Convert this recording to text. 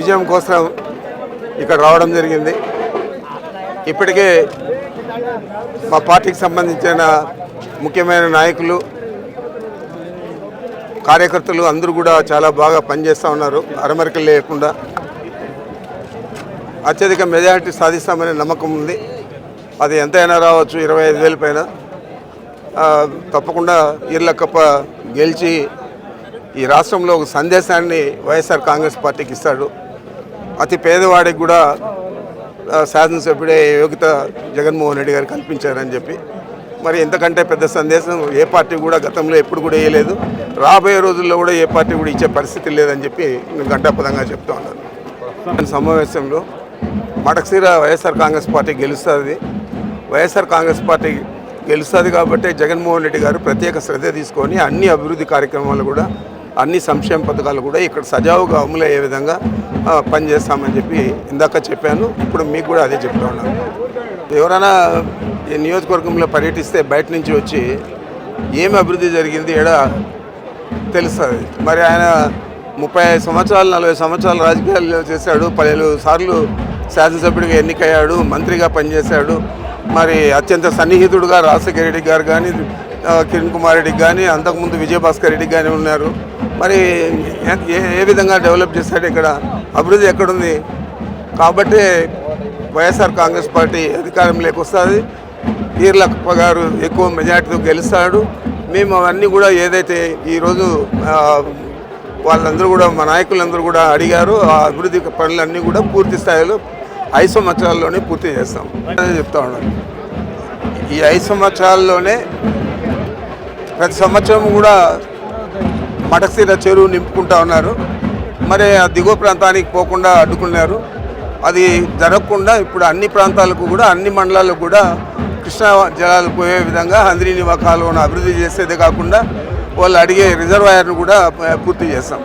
విజయం కోసం ఇక్కడ రావడం జరిగింది. ఇప్పటికే మా పార్టీకి సంబంధించిన ముఖ్యమైన నాయకులు కార్యకర్తలు అందరూ కూడా చాలా బాగా పనిచేస్తూ ఉన్నారు. అరమరికలు లేకుండా అత్యధిక మెజారిటీ సాధిస్తామనే నమ్మకం ఉంది. అది ఎంతైనా రావచ్చు ఇరవై ఐదు వేల పైన. తప్పకుండా ఇర్లకప్ప గెలిచి ఈ రాష్ట్రంలో ఒక సందేశాన్ని వైఎస్ఆర్ కాంగ్రెస్ పార్టీకి ఇస్తాడు. అతి పేదవాడికి కూడా శాసనసభ్యుడే యోగ్యత జగన్మోహన్ రెడ్డి గారు కల్పించారని చెప్పి మరి ఎంతకంటే పెద్ద సందేశం ఏ పార్టీ కూడా గతంలో ఎప్పుడు కూడా వేయలేదు రాబోయే రోజుల్లో కూడా ఏ పార్టీ కూడా ఇచ్చే పరిస్థితి లేదని చెప్పి నేను గంటాపదంగా చెప్తా ఉన్నాను. సమావేశంలో మడకసీర వైఎస్ఆర్ కాంగ్రెస్ పార్టీ గెలుస్తుంది. వైఎస్ఆర్ కాంగ్రెస్ పార్టీ గెలుస్తుంది కాబట్టి జగన్మోహన్ రెడ్డి గారు ప్రత్యేక శ్రద్ధ తీసుకొని అన్ని అభివృద్ధి కార్యక్రమాలు కూడా అన్ని సంక్షేమ పథకాలు కూడా ఇక్కడ సజావుగా అమలయ్యే విధంగా పనిచేస్తామని చెప్పి ఇందాక చెప్పాను. ఇప్పుడు మీకు కూడా అదే చెప్తా ఉన్నాను ఎవరైనా ఈ నియోజకవర్గంలో పర్యటిస్తే బయట నుంచి వచ్చి ఏమి అభివృద్ధి జరిగింది ఎడ తెలుస్తుంది. మరి ఆయన ముప్పై ఐదు సంవత్సరాలు నలభై సంవత్సరాలు రాజకీయాల్లో చేశాడు పదిహేను సార్లు శాసనసభ్యుడిగా ఎన్నికయ్యాడు మంత్రిగా పనిచేశాడు. మరి అత్యంత సన్నిహితుడుగా రాజశేఖర రెడ్డి గారు కానీ కిరణ్ కుమార్ రెడ్డికి కానీ అంతకుముందు విజయభాస్కర్ రెడ్డికి కానీ ఉన్నారు. మరి ఏ- ఏ విధంగా డెవలప్ చేశాడు ఇక్కడ? అభివృద్ధి ఎక్కడుంది? కాబట్టి వైఎస్ఆర్ కాంగ్రెస్ పార్టీ అధికారం వస్తుంది. ఈర్లప్ప గారు ఎక్కువ మెజార్టీతో గెలుస్తాడు. మేము అవన్నీ కూడా ఏదైతే ఈరోజు వాళ్ళందరూ కూడా మా నాయకులందరూ కూడా అడిగారు. ఆ అభివృద్ధి పనులన్నీ కూడా పూర్తి స్థాయిలో ఐదు సంవత్సరాల్లోనే పూర్తి చేస్తాం. చెప్తా ఉన్నాను. ఈ ఐదు సంవత్సరాల్లోనే ప్రతి సంవత్సరం కూడా మటసీర చెరువు నింపుకుంటా ఉన్నారు. మరి ఆ దిగువ ప్రాంతానికి పోకుండా అడ్డుకున్నారు. అది జరగకుండా ఇప్పుడు అన్ని ప్రాంతాలకు కూడా అన్ని మండలాలకు కూడా కృష్ణా జలాలు పోయే విధంగా హంద్రీనివా కాలువను అభివృద్ధి చేసేదే కాకుండా వాళ్ళు అడిగే రిజర్వాయర్ను కూడా పూర్తి చేస్తాం.